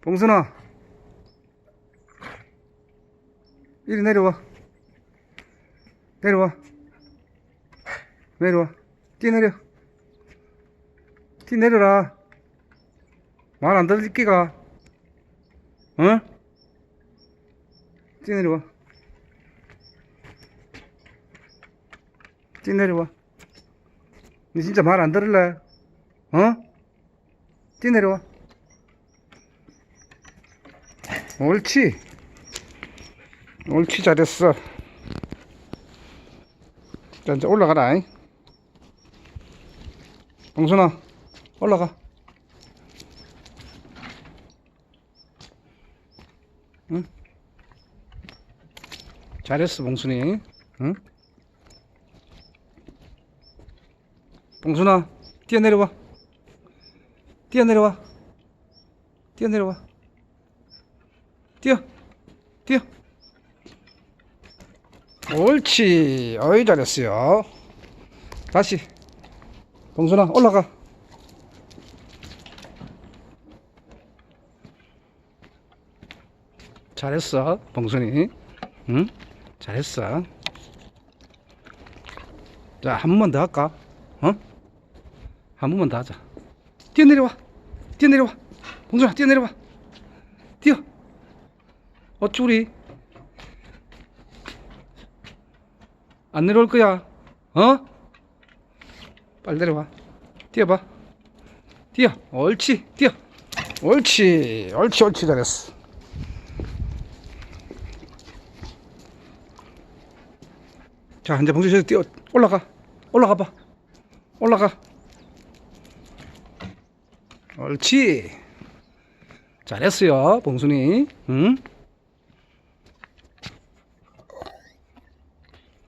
봉순아. 이리 내려와. 내려와. 내려와. 뛰내려. 뛰내려라. 말 안 들을 끼가. 어? 뛰내려와. 뛰내려와. 너 진짜 말 안 들을래? 어? 뛰내려와 옳지. 옳지 잘했어. 자 이제 올라가라. 잉. 봉순아 올라가. 응? 잘했어 봉순이. 응? 봉순아 뛰어내려와. 뛰어내려와. 뛰어내려와 뛰어. 뛰어. 옳지. 어이 잘했어요. 다시. 봉순아 올라가. 잘했어 봉순이. 응? 잘했어. 자 한 번만 더 할까? 어? 한 번만 더 하자. 뛰어내려와. 뛰어내려와. 봉순아 뛰어내려와. 뛰어 어찌 우리? 안 내려올 거야. 어? 빨리 내려와. 뛰어봐. 뛰어. 옳지. 뛰어. 옳지. 옳지 옳지. 잘했어. 자 이제 봉수 씨 뛰어. 올라가. 올라가 봐. 올라가. 옳지. 잘했어요 봉순이. 응?